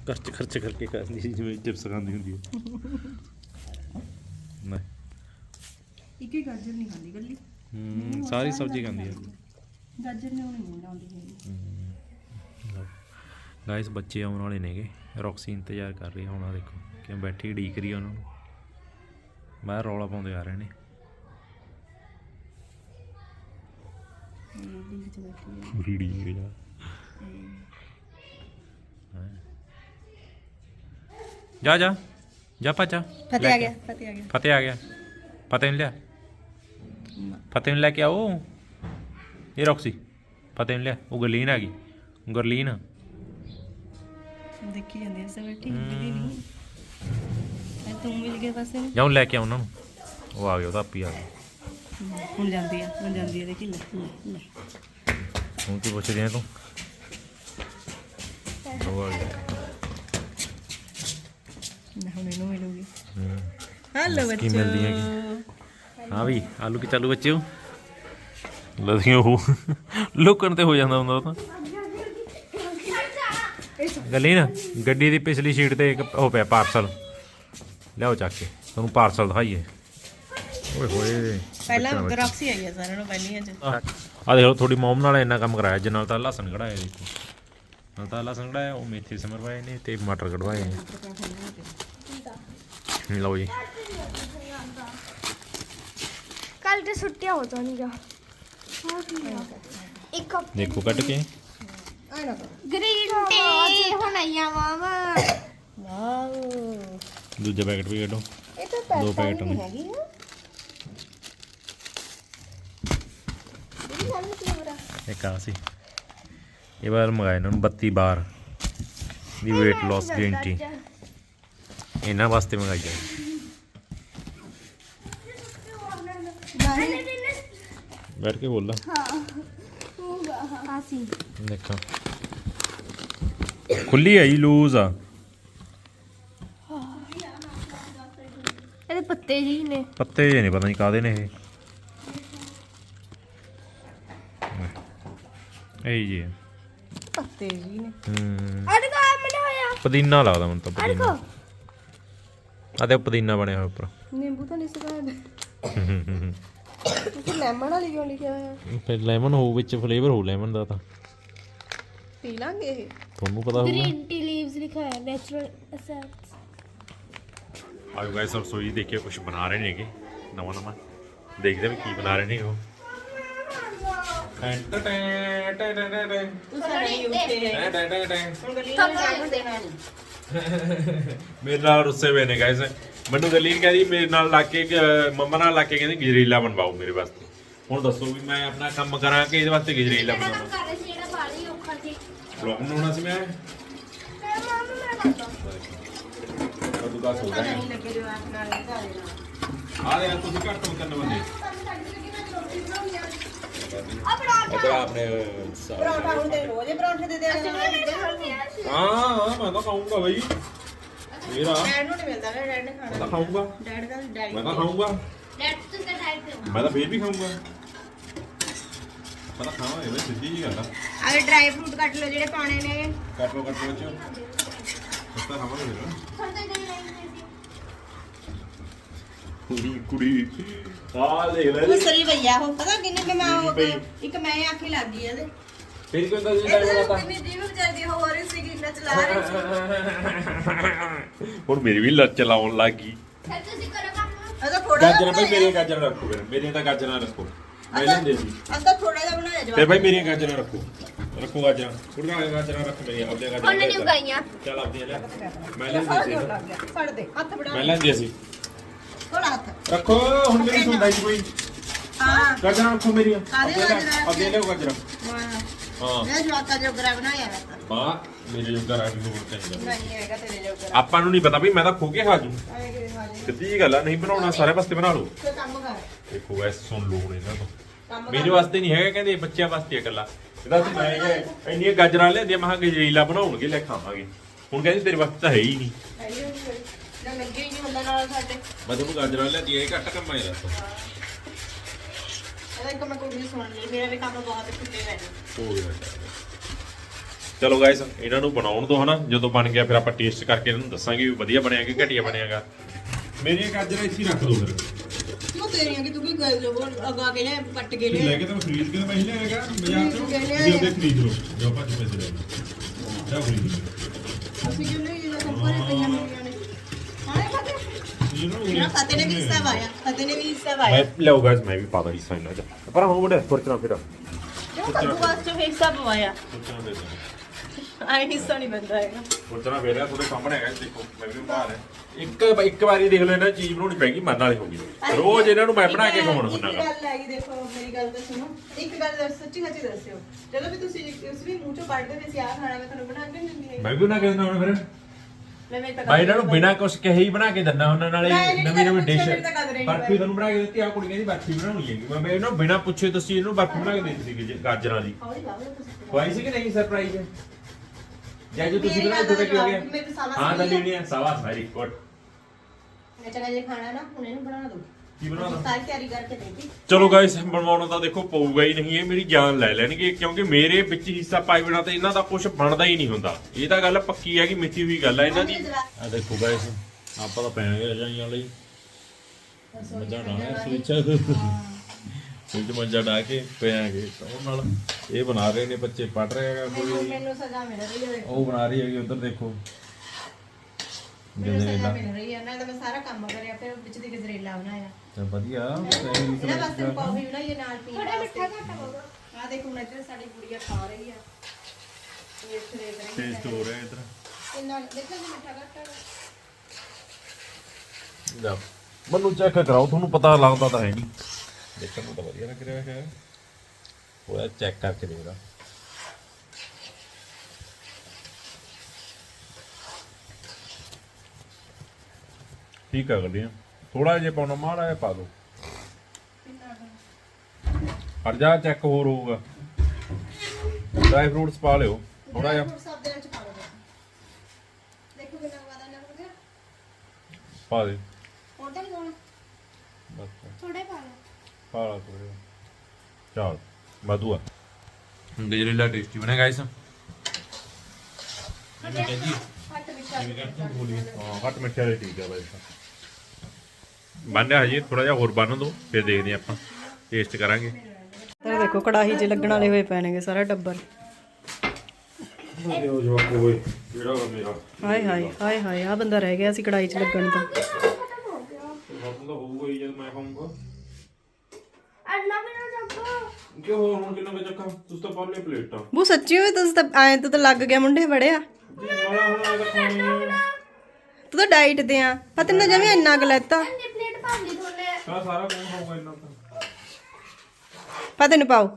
ਖਰਚ ਖਰਚ ਕਰਕੇ ਕਰਦੀ ਸੀ ਜਿਵੇਂ ਚਿਪਸ ਖਾਂਦੀ ਹੁੰਦੀ ਹੈ। ਨਹੀਂ ਇੱਕ ਹੀ ਗਾਜਰ ਨਹੀਂ ਖਾਂਦੀ ਗੱਲੀ ਹਮ, ਸਾਰੀ ਸਬਜ਼ੀ ਖਾਂਦੀ ਹੈ। ਗਾਜਰ। ਨੇ ਉਹਨੂੰ ਨਹੀਂ ਲਾਉਂਦੀ ਹੈਗੀ। ਗਾਇਸ ਬੱਚੇ ਆਉਣ ਵਾਲੇ ਨੇਗੇ। ਰੌਕਸੀ ਇੰਤਜ਼ਾਰ ਕਰ ਰਹੀ ਹੈ ਹੁਣ ਆ ਦੇਖੋ ਕਿਉਂ ਬੈਠੀ ਢੀਕ ਰਹੀ ਉਹਨਾਂ ਨੂੰ। ਬਾਹਰ ਰੌਲਾ ਪਾਉਂਦੇ ਆ ਰਹੇ ਨੇ। ਇਹ ਵਿੱਚ ਬੈਠੀ ਹੈ ਵੀਡੀਓ ਜਾ। ਜਾ ਜਾ ਜਾ। ਪਾਚਾ ਫਤਿਹ ਆ ਗਿਆ ਫਤਿਹ ਆ ਗਿਆ। ਫਤਿਹ ਆ ਗਿਆ। ਫਤਿਹ ਨੂੰ ਲਿਆ। ਫਤਿਹ ਨੂੰ ਲੈ ਕੇ ਆਓ। ਇਹ ਰੌਕਸੀ। ਫਤਿਹ ਨੂੰ ਲਿਆ। ਉਹ ਗਰਲੀਨ ਆ ਗਈ। ਗਰਲੀਨ। ਦੇਖੀ ਜਾਂਦੀ ਐ ਸਭ ਬੈਠੀ ਦੀਦੀ ਨਹੀਂ। ਐ ਤੂੰ ਮਿਲ ਗਏ ਪਾਸੇ। ਜਾਉਂ ਲੈ ਕੇ ਆ ਉਹਨਾਂ। ਨੂੰ ਉਹ ਆ ਗਿਆ ਉਹਦਾ ਆਪੀ ਆ ਗਿਆ। ਹੁਣ ਜਾਂਦੀ ਆ ਹੁਣ ਜਾਂਦੀ ਆ ਦੇਖੀ ਲੈ ਲੈ, ਲੈ। ਹੁਣ ਕੀ ਪੁੱਛਦੀ ਆ ਤੂੰ? ਉਹ ਆ ਗਿਆ ਮੈਂ ਹੁਣ ਇਹਨੂੰ ਮਿਲੂਗੀ। ਹਮ। ਹੈਲੋ ਕੀ ਬੱਚੋ। ਮਿਲਦੀ ਹੈਗੀ? ਹਾਂ ਵੀ ਆਲੂ ਕੀ ਚਾਲੂ ਬੱਚਿਓ? ਲਦੀਆਂ ਉਹ। ਲੁਕਣ ਤੇ ਹੋ ਜਾਂਦਾ ਹੁੰਦਾ ਉਹ ਤਾਂ। ਗੱਲੀ ਨਾ ਗੱਡੀ ਦੀ ਪਿਛਲੀ ਸੀਟ ਤੇ ਇੱਕ ਉਹ ਪਿਆ ਪਾਰਸਲ। ਲਿਆਓ ਚੱਕ ਕੇ ਤੁਹਾਨੂੰ ਪਾਰਸਲ ਦਿਖਾਈਏ। ਓਏ ਹੋਏ। ਪਹਿਲਾਂ ਗਰਾਕਸੀ ਆਈ ਆ ਸਾਰਿਆਂ ਨੂੰ ਪਹਿਲੀਆਂ ਚ ਆ ਦੇਖੋ ਤੁਹਾਡੀ ਮੋਮ ਨਾਲ ਇੰਨਾ ਕੰਮ ਕਰਾਇਆ ਜਿਸ ਨਾਲ ਤਾਂ ਲਸਣ ਕਢਾਇਆ ਦੇਖੋ। ਨਾਲ ਤਾਂ ਲਸਣ ਕਢਾਇਆ ਉਹ ਮੇਥੇ ਸਮਰ ਪਾਏ ਨੇ ਤੇ ਮਟਰ ਕਢਵਾਏ ਨੇ। ਲਓ ਜੀ। ਕੱਲ ਤੇ ਛੁੱਟੀਆਂ ਹੋ ਜਾਣਗੀਆਂ ਇੱਕ ਦੇਖੋ ਕੱਢ ਕੇ। ਗ੍ਰੀਨ ਟੀ ਹੁਣ ਆਈਆਂ ਮਾਮਾ ਵਾਓ। ਦੂਜਾ ਪੈਕਟ ਵੀ ਕੱਢੋ। ਇਹ ਤਾਂ ਦੋ ਪੈਕਟ ਨੇ। ਹੈਗੀ ਆ ਦੀਦੀ ਸਾਨੂੰ ਕੀ ਹੋ ਰਿਹਾ ਇੱਕ ਆ ਸੀ। ਇਹ ਵਾਰ ਮੰਗਾਇਆ ਇਹਨਾਂ ਨੂੰ 32 ਬਾਰ ਦੀ weight loss green tea ਇਹਨਾਂ ਵਾਸਤੇ ਮੰਗਾਈ ਹੈ ਬੈਠ ਕੇ ਬੋਲ ਲਾ। ਆਸੀ ਦੇਖਾਂ। ਖੁੱਲੀ ਹੈ ਜੀ ਲੂਜ਼ ਆ। ਇਹਦੇ ਪੱਤੇ ਜੀ ਨੇ। ਪੱਤੇ ਜੇ ਨਹੀਂ ਪਤਾ ਨਹੀਂ ਕਾਦੇ ਨੇ ਇਹ। ਇਹ ਜੀ ਹੈ। ਪੱਤੇ ਜੀ ਨੇ। ਹੂੰ। ਅੜ ਕੋ ਮਨ ਹੋਇਆ। ਪੁਦੀਨਾ ਲੱਗਦਾ ਮੈਨੂੰ ਤਾਂ ਪੁਦੀਨਾ। ਆ ਤੇ ਪੁਦੀਨਾ ਬਣਿਆ ਹੋਇਆ ਉੱਪਰ। ਨਿੰਬੂ ਤਾਂ ਨਹੀਂ ਸਕਾ ਤੁਸੀਂ ਲੈਮਨ ਵਾਲੀ ਕਿਉਂ ਲਿਖਿਆ ਹੋਇਆ? ਫਿਰ ਲੈਮਨ ਹੋਊ ਵਿੱਚ ਫਲੇਵਰ ਹੋਊ ਲੈਮਨ ਦਾ ਤਾਂ। ਪੀ ਲਾਂਗੇ ਇਹ। ਤੁਹਾਨੂੰ ਪਤਾ ਹੋਊਗਾ ਗ੍ਰੀਨ ਟੀ ਲੀਵਸ ਲਿਖਾ ਹੈ ਨੈਚੁਰਲ ਅਸੈਪਟਸ ਆਇਓ ਗਾਇਸ ਰਸੋਈ ਦੇਖਿਓ ਕੁਝ ਬਣਾ ਰਹੇ ਨੇਗੇ। ਨਵਾਂ ਨਵਾਂ। ਦੇਖਦੇ ਵੀ ਕੀ ਬਣਾ ਰਹੇ ਨੇ ਉਹ। ਤੂੰ ਸਾਡੇ ਲਈ ਉੱਥੇ ਹੁਣ ਗਲੀ ਨੂੰ ਜਾਣ ਦੇਣਾ ਨਹੀਂ ਮੇਰੇ ਨਾਲ ਰੁੱਸੇ ਹੋਏ ਨੇ ਗਾਇਸ ਮੈਨੂੰ ਗਲੀਨ ਕਹਿੰਦੀ ਮੇਰੇ ਨਾਲ ਲਾ ਕੇ ਅਹ, ਮੰਮਾ ਨਾਲ ਲਾ ਕੇ ਕਹਿੰਦੀ ਗਜਰੇਲਾ ਬਣਵਾਓ ਮੇਰੇ ਵਾਸਤੇ। ਹੁਣ ਦੱਸੋ ਵੀ ਮੈਂ ਆਪਣਾ ਕੰਮ ਕਰਾਂ ਕਿ ਇਹਦੇ ਵਾਸਤੇ ਗਜਰੇਲਾ ਬਣਾਵਾਂ ਕਰ ਰਹੀ ਸੀ ਜਿਹੜਾ ਬਾਲੀ ਔਖਾ ਸੀ। ਬਲੌਗ ਬਣਾਉਣਾ ਸੀ ਮੈਂ। ਮੈਂ ਮਾਮਾ ਮੈਂ ਕਰਦਾ। ਤੂੰ ਦੱਸ ਹੋ ਗਿਆ। ਨਹੀਂ ਲੱਗੇ ਜਵਾਕ ਨਾਲ ਘਰੇ ਨਾਲ। ਆ ਦੇ ਤੁਸੀਂ ਘੱਟ ਤੋਂ ਬੰਦੇ ਆਪਣਾ ਇਧਰ ਆਪਣੇ ਪਰੌਂਠਾ ਹੁਣ ਦੇ ਰੋਜ਼ ਹੀ ਪਰੌਂਠੇ ਦੇ ਦੇਣਾ ਹਾਂ ਹਾਂ ਮੈਂ ਤਾਂ ਖਾਊਂਗਾ ਬਈ। ਮੇਰਾ। ਡੈਡ ਨੂੰ ਨਹੀਂ ਮਿਲਦਾ ਨਾ ਡੈਡ ਨੇ ਮੈਂ ਖਾਣਾ ਤਾਂ ਖਾਊਂਗਾ। ਡੈਡ ਦਾ ਡੈਡੀ ਮੈਂ ਤਾਂ ਖਾਊਂਗਾ। ਡੈਡ ਤੂੰ ਤਾਂ ਟਾਈਪ ਤੇ ਮੈਂ ਤਾਂ ਫੇਰ ਵੀ ਖਾਊਂਗਾ। ਮੈਂ ਤਾਂ ਖਾਵਾਂਗੇ ਬਈ ਸਿੱਧੀ ਜੀ ਗੱਲ ਆ। ਆਗੇ ਡਰਾਈ ਫਰੂਟ ਕੱਟ ਲਓ ਜਿਹੜੇ ਪਾਣੇ ਨੇ। ਕੱਟ ਲੋ ਕੱਟ ਲੋ ਚ। ਸਸਤਾ ਖਾਵਾਂਗੇ ਫਿਰ। ਨਹੀਂ ਸੀ ਕੁੜੀ ਕੁੜੀ। ਆ ਦੇਖ ਲੈ ਗੁਸਰੀ ਭਈਆ ਉਹ ਪਤਾ ਕਿੰਨੇ ਮੈਂ ਮੈਂ ਉਹ ਪਈ। ਇੱਕ ਮੈਂ ਆਖੀ ਲੱਗ ਗਈ ਇਹਦੇ। ਫਿਰ ਕੋਈ ਅੰਦਾਜ਼ਾ ਨਹੀਂ ਲੱਗਦਾ ਕਿੰਨੀ ਜੀਵ ਵਿਚਾਰੀ ਹੋ ਰਹੀ ਸੀ ਕਿ ਨਚ ਲਾ ਰਹੀ ਸੀ। ਹੁਣ ਮੇਰੀ ਵੀ ਲੱਤ ਚਲਾਉਣ ਲੱਗ ਗਈ। ਫਿਰ ਤੁਸੀਂ ਕਰੋ ਕੰਮ। ਅਦਾ ਥੋੜਾ ਗਾਜਰਾਂ ਭਾਈ ਮੇਰੀਆਂ ਗਾਜਰਾਂ ਰੱਖੋ ਫਿਰ। ਮੇਰੀਆਂ ਤਾਂ ਗਾਜਰਾਂ ਰੱਖੋ। ਮੈਂ ਲੈਂਦੇ ਸੀ ਅਦਾ ਥੋੜਾ ਜਿਹਾ ਬਣਾਇਆ ਫਿਰ ਜਵਾਬ ਭਾਈ ਮੇਰੀਆਂ ਗਾਜਰਾਂ ਰੱਖੋ। ਰੱਖੋ ਗਾਜਰਾਂ। ਕੁੜੀਆਂ ਗਾਜਰਾਂ ਰੱਖ ਮੇਰੀਆਂ ਆਪਣੀਆਂ ਗਾਜਰਾਂ ਹੁਣ ਨਹੀਂ ਉਗਾਈਆਂ। ਚੱਲ ਆਪਣੀਆਂ ਲੈ। ਮੈਂ ਲੈਂਦੇ ਸੀ। ਫੜ ਦੇ ਹੱਥ ਬਣਾ ਮੈਂ ਲੈਂਦੇ ਸੀ। ਥੋੜਾ ਹੱਥ। ਰੱਖੋ ਹੁਣ ਮੇਰੀ ਸੁਣਦਾ ਹੀ ਕੋਈ। ਹਾਂ। ਗਾਜਰਾਂ ਰੱਖੋ ਮੇਰੀਆਂ। ਕਾਹਦੇ ਗਾਜਰਾਂ ਅੱਗੇ ਲਿਓ ਗਾਜਰਾਂ। ਹਾਂ। ਮੈਂ ਜਵਾਕਾ ਜੋਗਰਾ ਬਣਾਇਆ ਮੈਂ ਮਾਂ ਮੇਰੇ ਜੋਗਾ ਰੱਖ ਦੋ ਚਾਹੀਦਾ ਨਹੀਂ ਹੈਗਾ ਤੇਰੇ ਜੋਗਰਾ ਆਪਾਂ ਨੂੰ ਨਹੀਂ ਪਤਾ ਵੀ ਮੈਂ ਤਾਂ ਖੋ ਕੇ ਖਾ ਜੂ। ਆਏ ਕਿ ਹਾਜੀ ਸਿੱਧੀ ਜਿਹੀ ਗੱਲ ਆ ਨਹੀਂ ਬਣਾਉਣਾ ਸਾਰੇ ਵਾਸਤੇ ਬਣਾ ਲਓ। ਕੋਈ ਕੰਮ ਕਰ। ਦੇਖੋ ਐ ਸੁਣ ਲਓ ਹੁਣ ਇਹਨਾਂ ਤੋਂ। ਕੰਮ ਮੇਰੇ ਵਾਸਤੇ ਨਹੀਂ ਹੈਗਾ ਕਹਿੰਦੇ ਬੱਚਿਆਂ ਵਾਸਤੇ ਇਕੱਲਾ ਇਹਦਾ ਸੀ ਮੈਂ ਕਿਹਾ ਇੰਨੀਆਂ ਗਾਜਰਾਂ ਲਿਆਂਦੀਆਂ ਮਹਾਂ ਗਜਰੇਲਾ ਬਣਾਉਣਗੇ ਲੈ ਖਾਵਾਂਗੇ। ਹੁਣ ਕਹਿੰਦੇ ਤੇਰੇ ਵਾਸਤੇ ਤਾਂ ਹੈ ਹੀ ਨਹੀਂ। ਨਾ ਲੱਗੇ ਹੀ ਹੁੰਦਾ ਨਾਲ ਸਾਡੇ। ਮੈਂ ਤੁਹਾਨੂੰ ਗਾਜਰਾਂ ਲਿਆਂਦੀਆਂ ਇਹ ਘੱਟ ਕੰਮ ਆਇਆ ਦੱਸੋ ਇਹਦਾ ਇੱਕ ਮੈਂ ਕੁੜੀ ਨੂੰ ਸੁਣ ਲਈ ਮੇਰਾ ਵੀ ਕੰਮ ਬਹੁਤ ਖੁੱਲੇ ਰਹਿ ਕੋਈ ਨਾ ਚਲੋ ਗਾਇਸ ਇਹਨਾਂ ਨੂੰ ਬਣਾਉਣ ਦੋ ਹਨਾ ਜਦੋਂ ਬਣ ਗਿਆ ਫਿਰ ਆਪਾਂ ਟੇਸਟ ਕਰਕੇ ਇਹਨਾਂ ਨੂੰ ਦੱਸਾਂਗੇ ਵੀ ਵਧੀਆ ਬਣਿਆ ਕਿ ਘਟੀਆ ਬਣਿਆਗਾ ਮੇਰੀਆਂ ਗਾਜਰਾਂ ਇੱਥੇ ਹੀ ਰੱਖ ਦੋ ਫਿਰ। ਕਿਉਂ ਤੇਰੀਆਂ ਕਿ ਤੂੰ ਵੀ ਗਏ ਜੋ ਅਗਾ ਕੇ ਲੈ ਪੱਟ ਕੇ ਲੈ ਲੈ ਕੇ ਤਾਂ ਖਰੀਦ ਕੇ ਤਾਂ ਹੀ ਲਿਆਏਗਾ ਬਾਜ਼ਾਰ ਚੋਂ ਖਰੀਦ ਕੇ ਲਿਆਇਆ। ਜੇ ਉਹਦੇ ਖਰੀਦ ਲਓ। ਜੋ ਆਪਾਂ ਪੈਸੇ ਲੈ ਲਓ। ਜਾ ਖਰੀਦ ਲਓ। ਅਸੀਂ ਕਿਉਂ ਨਹੀਂ ਜਿਹੜਾ ਕੰਪਨੀ ਪਈਆਂ ਨੇ ਹਾਂ ਫਤਿਹ ਯੂ نو ਮੇਰਾ ਫਤਿਹ ਨੇ ਵੀ ਹਿੱਸਾ ਪਾਇਆ ਫਤਿਹ ਨੇ ਵੀ ਹਿੱਸਾ ਪਾਇਆ ਮੈਂ ਲਿਆਓ ਗਾਇਸ ਮੈਂ ਵੀ ਪਾ ਦਾਂ ਹਿੱਸਾ ਇਹਨਾਂ ਪਰ ਹੁਣ ਬੜੇ ਫੁਰਚਣਾ ਫਿਰ ਕਿਉਂ ਕੱਦੂ ਵਾਸਤੇ ਹਿੱਸਾ ਪਵਾਇਆ ਫੁਰਚਣਾ ਦੇ ਦੇ ਆਏ ਹਿੱਸਾ ਨਹੀਂ ਬੰਦਾ ਹੈਗਾ ਫੁਰਚਣਾ ਵੇਰਿਆ ਤੁਹਾਡੇ ਸਾਹਮਣੇ ਹੈਗਾ ਦੇਖੋ ਮੈਂ ਵੀ ਬਣਾ ਰਿਹਾ ਇੱਕ ਇੱਕ ਵਾਰੀ ਦੇਖ ਲਓ ਇਹਨਾਂ ਚੀਜ਼ ਬਣਾਉਣੀ ਪੈਗੀ ਮਨ ਵਾਲੀ ਹੋ ਗਈ ਰੋਜ਼ ਇਹਨਾਂ ਨੂੰ ਮੈਂ ਬਣਾ ਕੇ ਖਵਾਉਣਾ ਇੱਕ ਹੁੰਦਾਗਾ ਗੱਲ ਹੈਗੀ ਦੇਖੋ ਮੇਰੀ ਗੱਲ ਤਾਂ ਸੁਣੋ ਇੱਕ ਗੱਲ ਦੱਸ ਸੱਚੀ ਸੱਚੀ ਦੱਸਿਓ ਜਦੋਂ ਵੀ ਤੁਸੀਂ ਉਸ ਵੀ ਮੂੰਹ ਚੋਂ ਕੱਢਦੇ ਵੀ ਸੀ ਆਹ ਖਾਣਾ ਮੈਂ ਤੁਹਾਨੂੰ ਬਣਾ ਕੇ ਨਹੀਂ ਦਿੰਦੀ ਹੈਗੀ। ਮੈਂ ਵੀ ਬਣਾ ਕੇ ਦਿੰਦਾ ਹੁਣ ਫਿਰ ਮੇਰੇ ਤਾਂ ਮੈਂ ਇਹਨਾਂ ਨੂੰ ਬਿਨਾਂ ਕੁਛ ਕਹੇ ਹੀ ਬਣਾ ਕੇ ਦਿੰਦਾ ਉਹਨਾਂ ਨਾਲੇ ਮੈਂ ਨਹੀਂ ਨਵੀਂ ਨਵੀਂ ਡਿਸ਼ ਮੇਰੀ ਤਾਂ ਕਦਰ ਹੀ ਨਹੀਂ ਬਰਫੀ ਤੁਹਾਨੂੰ ਬਣਾ ਕੇ ਦਿੱਤੀ ਆ ਕੁੜੀਆਂ ਦੀ ਬਰਫੀ ਬਣਾਉਣੀ ਹੈਗੀ। ਮੈਂ ਇਹਨਾਂ ਨੂੰ ਬਿਨਾਂ ਪੁੱਛੇ ਤੁਸੀਂ ਇਹਨੂੰ ਬਰਫੀ ਬਣਾ ਕੇ ਦੇ ਦਿੱਤੀ ਸੀਗੀ ਗਾਜਰਾਂ ਦੀ। ਹੌਲੀ ਲਾ ਲਓ ਤੁਸੀਂ ਖਵਾਈ ਸੀ ਕਿ ਨਹੀਂ ਸਰਪ੍ਰਾਈਜ਼ ਜਾਂ ਜੋ ਤੁਸੀਂ ਮੇਰੀ ਗੱਲ ਤੁਹਾਡਾ ਕੀ ਹੋ ਗਿਆ ਮੇਰੇ ਤਾਂ ਸਾਵਾ ਹਾਂ ਤਾਂ ਸਹੀ ਹੈ। ਲੈਣੀ ਹੈ ਸਾਵਾਸ ਵੈਰੀ ਗੁੱਡ ਮੈਂ ਚਲਾ ਜੇ ਖਾਣਾ ਨਾ ਹੁਣ ਇਹਨੂੰ ਬਣਾ ਦੋ ਕੀ ਬਣਾ ਦਾਂ? ਸਾਰੀ ਤਿਆਰੀ ਕਰਕੇ ਦੇ ਦਿੱਤੀ। ਚਲੋ ਗਾਇਸ ਬਣਵਾਉਣਾ ਤਾਂ ਦੇਖੋ ਪਊਗਾ ਹੀ ਨਹੀਂ ਇਹ ਮੇਰੀ ਜਾਨ ਲੈ ਲੈਣਗੇ ਕਿਉਂਕਿ ਮੇਰੇ ਵਿੱਚ ਹਿੱਸਾ ਪਾਈ ਬਿਨਾ ਤਾਂ ਇਹਨਾਂ ਦਾ ਕੁਝ ਬਣਦਾ ਹੀ ਨਹੀਂ ਹੁੰਦਾ। ਇਹ ਤਾਂ ਗੱਲ ਪੱਕੀ ਹੈ ਕਿ ਮਿੱਥੀ ਹੋਈ ਗੱਲ ਹੈ ਇਹਨਾਂ ਦੀ। ਆ ਦੇਖੋ ਗਾਇਸ ਆਪਾਂ ਤਾਂ ਪੈਣਗੇ ਰਜਾਈਆਂ ਲਈ। ਮੱਝਾਂ ਡਾਣਾ ਸਵਿਚ ਸਵਿਚ ਮੱਝਾਂ ਡਾ ਕੇ ਪਿਆਂਗੇ ਉਹ ਨਾਲ ਇਹ ਬਣਾ ਰਹੇ ਨੇ ਬੱਚੇ ਪੜ ਰਹੇ ਹੈਗਾ ਕੋਈ। ਮੈਨੂੰ ਸਜ਼ਾ ਮਿਲ ਰਹੀ ਹੈ। ਉਹ ਬਣਾ ਰਹੀ ਹੈਗੀ ਉਧਰ ਦੇਖੋ। ਮੈਨੂੰ ਸਜ਼ਾ ਗਜਰੇਲਾ। ਮਿਲ ਰਹੀ ਹੈ ਨਾਲ ਤਾਂ ਮੈਂ ਸਾਰਾ ਕੰਮ ਕਰਿਆ ਫਿਰ ਵਿੱਚ ਦੀ ਗਜਰੇਲਾ ਬਣਾਇਆ। ਤੇ ਵਧੀਆ ਇਹਨਾਂ ਵਾਸਤੇ ਕਾਫੀ ਬਣਾਈ ਹੈ ਨਾਲ ਪੀਣ ਵਾਸਤੇ। ਆ ਦੇਖੋ ਹੁਣ ਇੱਧਰ ਸਾਡੀ ਕੁੜੀਆਂ ਖਾ ਰਹੀ ਆ। ਟੇਸਟ ਦੇਖ ਰਹੀ ਹੈ ਟੇਸਟ ਹੋ। ਰਿਹਾ ਇਧਰ। ਕਿੰਨਾ ਦੇਖੋ ਜੀ ਮਿੱਠਾ ਘੱਟ ਹੈ। ਜਾ ਮੈਨੂੰ ਚੈੱਕ ਕਰਾਓ ਤੁਹਾਨੂੰ ਪਤਾ ਲੱਗਦਾ ਤਾਂ ਹੈ ਨਹੀਂ। ਦੇਖਣ ਨੂੰ ਤਾਂ ਵਧੀਆ ਲੱਗ ਰਿਹਾ ਹੈ। ਹੋਇਆ ਚੈੱਕ ਕਰਕੇ ਦੇਖਦਾ। ਠੀਕ ਆ? ਗੱਡੀਆਂ ਥੋੜਾ ਜਿਹਾ ਪਾਉਣਾ ਮਾੜਾ ਜਿਹਾ ਪਾ ਦਿਓ ਹਟ ਜਾ ਚੈੱਕ ਹੋਰ ਹੋਊਗਾ। ਡਰਾਈ ਫਰੂਟਸ ਪਾ ਲਿਓ ਥੋੜਾ ਜਿਹਾ। ਹੁਣ ਸਭ ਦੇ ਵਿੱਚ ਪਾ ਲਓ। ਦੇਖੋ ਕਿੰਨਾ ਵਾਦਾ ਨਾ ਹੋ ਗਿਆ। ਪਾ ਦੇ। ਹੋਰ ਤਾਂ ਨਹੀਂ ਪਾਉਣਾ ਬਸ ਥੋੜਾ ਪਾ ਲਓ। ਪਾ ਲਾ ਥੋੜਾ ਚਲ ਵਧੂਆ ਗਜਰੇਲਾ ਟੇਸਟੀ ਬਣਿਆ ਗਾਇਸ ਮਿੱਠਾ ਹਾਂ ਹੱਟ ਮਿੱਠਾ ਵਾਲੀ ਠੀਕ ਆ ਬਾਈ। ਬੰਨਿਆ ਹਜੇ ਥੋੜਾ ਜਿਹਾ ਹੋਰ ਬੰਨ ਦੋ ਫਿਰ ਦੇਖਦੇ ਆਪਾਂ। ਟੇਸਟ ਕਰਾਂਗੇ। ਤੇ ਦੇਖੋ ਕੜਾਹੀ 'ਚ ਲੱਗਣ ਵਾਲੇ ਹੋਏ ਪੈਣਗੇ ਸਾਰਾ ਟੱਬਰ। ਉਹ ਜਵਾਕ ਓਏ ਕਿਹੜਾ ਵਾ ਮੇਰਾ? ਹਾਏ ਹਾਏ ਹਾਏ ਹਾਏ ਆ ਬੰਦਾ ਰਹਿ ਗਿਆ ਸੀ ਕੜਾਹੀ 'ਚ ਲੱਗਣ ਤੋਂ। ਤੁਹਾਨੂੰ ਤਾਂ ਹੋਊਗਾ ਹੀ ਜਦ ਮੈਂ ਖਾਊਂਗਾ। ਅੰਨਾ ਮੇਰਾ ਜੱਗਾ ਕਿਉਂ ਹੋਰ ਹੁਣ ਕਿੰਨਾ ਵਜੇ ਚੱਕਾ? ਤੁਸੀਂ ਤਾਂ ਪਾਲੇ ਪਲੇਟਾਂ। ਉਹ ਸੱਚੀ ਹੋਏ ਤੁਸੀਂ ਤਾਂ ਐਂ ਤਾਂ ਲੱਗ ਗਿਆ ਮੁੰਡੇ ਬੜਿਆ ਜੀ ਮਾਲਾ ਹੁਣ ਆ ਤਾਂ ਖਾਣੀ ਆ। ਤੂੰ ਤਾਂ ਡਾਈਟ ਤੇ ਆ ਨਹੀਂ ਜਮੇ ਇੰਨਾ ਕੁ ਲੈਤਾ। ਇੰਨੀ ਪਲੇਟ ਭਰ ਲਈ ਥੋਨੇ ਤਾਂ ਸਾਰਾ ਕੌਣ ਖਾਊਗਾ ਇੰਨਾ ਤਾਂ। ਪਤਾ ਨਹੀਂ ਪਾਓ।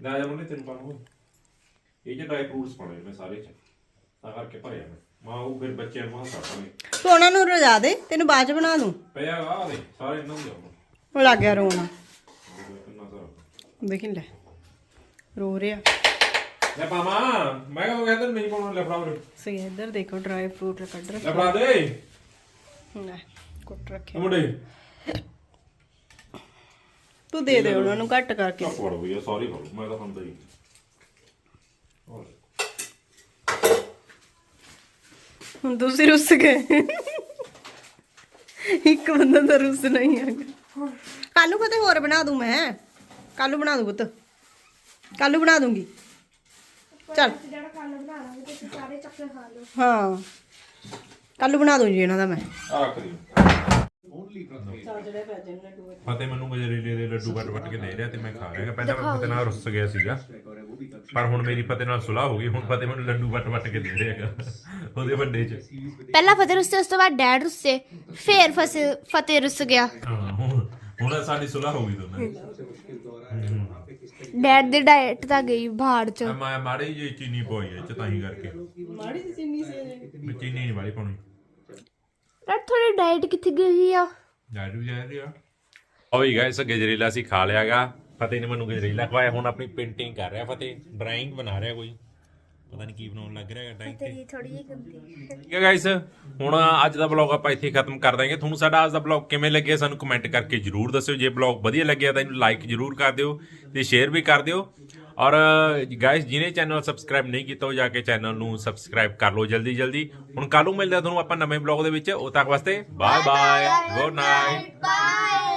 ਲੈ ਜਾ ਮੁੰਡੇ ਤੈਨੂੰ ਪਾਉਂ ਇਹ ਜੇ ਡਰਾਈ ਫਰੂਟਸ ਪਾਣੇ ਮੈਂ ਸਾਰੇ ਚ। ਤਾਂ ਕਰਕੇ ਭਰਿਆ ਮੈਂ। ਮਾਂ ਉਹ ਫਿਰ ਬੱਚਿਆਂ ਨੂੰ ਹੱਥ ਸਾਟਾਂਗੇ ਤੂੰ ਉਹਨਾਂ ਨੂੰ ਰਜਾ ਦੇ ਤੈਨੂੰ ਬਾਅਦ ਚ ਬਣਾ ਦੂੰ। ਪਿਆ ਆ ਦੇ ਸਾਰੇ ਇਹਨਾਂ ਦੇ ਆਉਣ। ਉਹ ਲੱਗ ਗਿਆ ਰੋਣਾ। ਕਿੰਨਾ ਸਾਰਾ। ਦੇਖੀ ਲੈ ਰੋ ਰਿਹਾ। ਲੈ ਪਾਮਾ ਮੈਂ ਕਹਾਂ ਕਹਿੰਦਾ ਨਹੀਂ ਪਾਉਣਾ ਲੈ ਫੜਾ ਉਰੇ। ਸਹੀ ਹੈ, ਇੱਧਰ ਦੇਖੋ ਡਰਾਈ ਫਰੂਟ ਕੱਢ ਲੈ ਫੜਾ ਦੇ। ਲੈ ਕੁੱਟ ਰੱਖਿਆ। ਮੁੰਡੇ। ਤੂੰ ਦੇ ਦੇ ਉਹਨਾਂ ਨੂੰ ਘੱਟ ਕਰਕੇ। ਚੱਪ ਵੜ ਬਈਆ ਸੌਰੀ ਕਰੋ ਮੈਂ ਤਾਂ ਹੁੰਦਾ ਹੀ ਹੋਰ। ਹੁਣ ਤੁਸੀਂ ਰੁੱਸ ਗਏ। ਇੱਕ ਬੰਦਾ ਤਾਂ ਰੁੱਸ ਨਹੀਂ ਹੈਗਾ। ਕੱਲੂ ਪਤੇ ਹੋਰ ਬਣਾ ਦੂੰ ਮੈਂ। ਕੱਲੂ ਬਣਾ ਦੂੰ ਪੁੱਤ। ਕੱਲੂ ਬਣਾ ਦੂੰਗੀ। ਚੱਲ। ਜਿਹੜਾ ਖਾਣਾ ਬਣਾ ਲਾਂਗੇ ਤੁਸੀਂ ਸਾਰੇ ਚੱਕੇ ਖਾ ਲਓ। ਹਾਂ। ਕੱਲੂ ਬਣਾ ਦੂੰ ਜੀ ਇਹਨਾਂ ਦਾ ਮੈਂ। ਆ ਕਰੀ ਫਤਿਹ ਮੈਨੂੰ ਗਜਰੇਲੇ ਦੇ ਲੱਡੂ ਕੱਟ ਵੱਟ ਕੇ ਦੇ ਰਿਹਾ ਤੇ ਮੈਂ ਖਾ ਰਿਹਾ ਪਹਿਲਾਂ ਮੈਂ ਫਤਿਹ ਨਾਲ ਰੁੱਸ ਗਿਆ ਸੀਗਾ। ਪਰ ਹੁਣ ਮੇਰੀ ਫਤਿਹ ਨਾਲ ਸੁਲਾਹ ਹੋ ਗਈ। ਹੁਣ ਫਤਿਹ ਮੈਨੂੰ ਲੱਡੂ ਵੱਟ ਵੱਟ ਕੇ ਦੇ ਰਿਹਾ ਹੈਗਾ। ਉਹਦੇ ਵੱਡੇ ਚ। ਪਹਿਲਾਂ ਫਤਿਹ ਰੁੱਸੇ ਉਸ ਤੋਂ ਬਾਅਦ ਡੈਡ ਰੁੱਸੇ। ਫੇਰ ਫਸੇ ਫਤਿਹ ਰੁੱਸ ਗਿਆ। ਹਾਂ ਹੁਣ ਹੁਣ ਸਾਡੀ ਸੁਲਾਹ ਹੋ ਗਈ ਦੋਨਾਂ ਦੀ। ਡੈਡ ਦੀ ਡਾਈਟ ਤਾਂ ਗਈ ਬਾਹਰ ਚ। ਮੈਂ ਮਾੜੀ ਜਿਹੀ ਚੀਨੀ ਪਾਈ ਹੈ ਚ ਤਾਂ ਹੀ ਕਰਕੇ। ਮਾੜੀ ਜਿਹੀ ਚੀਨੀ ਸੀ। ਮੈਂ ਚੀਨੀ ਨਹੀਂ ਵਾਲੀ ਪਾਉਣੀ। ਡੈਡ ਥੋੜੀ ਡਾਈਟ ਕਿੱਥੇ ਗਈ ਆ? ਜਾੜੂ ਜਾ ਰਿਹਾ ਓਏ ਗਾਇਸ ਗਜਰੇਲਾ ਸੀ ਖਾ ਲਿਆਗਾ। ਫਤਿਹ ਨੇ ਮੈਨੂੰ ਗਜਰੇਲਾ ਖਵਾਇਆ ਹੁਣ ਆਪਣੀ ਪੇਂਟਿੰਗ ਕਰ ਰਿਹਾ ਫਤਿਹ। ਡਰਾਇੰਗ ਬਣਾ ਰਿਹਾ ਕੋਈ। ਪਤਾ ਨਹੀਂ ਕੀ ਬਣਾਉਣ ਲੱਗ ਰਿਹਾ ਡਰਾਇੰਗ ਤੇ। ਥੋੜੀ ਜਿਹੀ ਗੰਦੀ। ਠੀਕ ਹੈ ਗਾਇਸ ਹੁਣ ਅੱਜ ਦਾ ਵਲੌਗ ਆਪਾਂ ਇੱਥੇ ਹੀ ਖਤਮ ਕਰ ਦਾਂਗੇ। ਤੁਹਾਨੂੰ ਸਾਡਾ ਅੱਜ ਦਾ ਵਲੌਗ ਕਿਵੇਂ ਲੱਗਿਆ ਸਾਨੂੰ ਕਮੈਂਟ ਕਰਕੇ ਜਰੂਰ ਦੱਸਿਓ। ਜੇ ਵਲੌਗ ਵਧੀਆ ਲੱਗਿਆ ਤਾਂ ਇਹਨੂੰ ਲਾਈਕ ਜਰੂਰ ਕਰ ਦਿਓ ਤੇ ਸ਼ੇਅਰ ਵੀ ਕਰ ਦਿਓ। ਔਰ ਗਾਇਸ ਜਿਹਨੇ ਚੈਨਲ ਸਬਸਕ੍ਰਾਈਬ ਨਹੀਂ ਕੀਤਾ ਉਹ ਜਾ ਕੇ ਚੈਨਲ ਨੂੰ ਸਬਸਕ੍ਰਾਈਬ ਕਰ ਲਓ ਜਲਦੀ ਜਲਦੀ। ਹੁਣ ਕੱਲ ਨੂੰ ਮਿਲਦੇ ਆ ਤੁਹਾਨੂੰ ਆਪਾਂ ਨਵੇਂ ਵਲੌਗ ਦੇ ਵਿੱਚ। ਉਦੋਂ ਤੱਕ ਵਾਸਤੇ bye bye good night bye